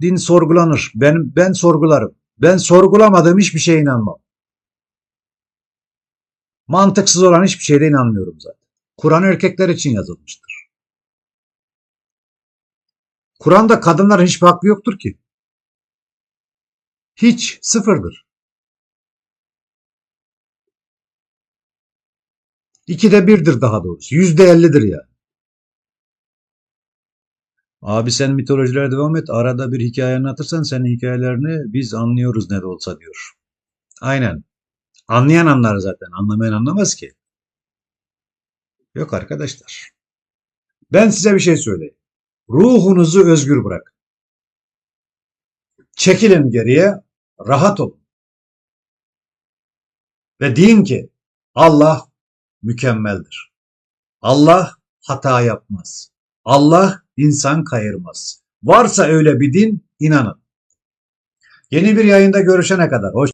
din sorgulanır. Ben, ben sorgularım. Ben sorgulamadığım hiçbir şeye inanmam. Mantıksız olan hiçbir şeyde inanmıyorum zaten. Kur'an erkekler için yazılmıştır. Kur'an'da kadınların hiçbir hakkı yoktur ki. Hiç, sıfırdır. İkide birdir daha doğrusu. Yüzde ellidir ya. Abi sen mitolojilere devam et. Arada bir hikaye anlatırsan senin hikayelerini biz anlıyoruz ne de olsa diyor. Aynen. Anlayan anlar zaten. Anlamayan anlamaz ki. Yok arkadaşlar. Ben size bir şey söyleyeyim. Ruhunuzu özgür bırakın. Çekilin geriye, rahat olun. Ve deyin ki Allah mükemmeldir. Allah hata yapmaz. Allah insan kayırmaz. Varsa öyle bir din inanın. Yeni bir yayında görüşene kadar hoş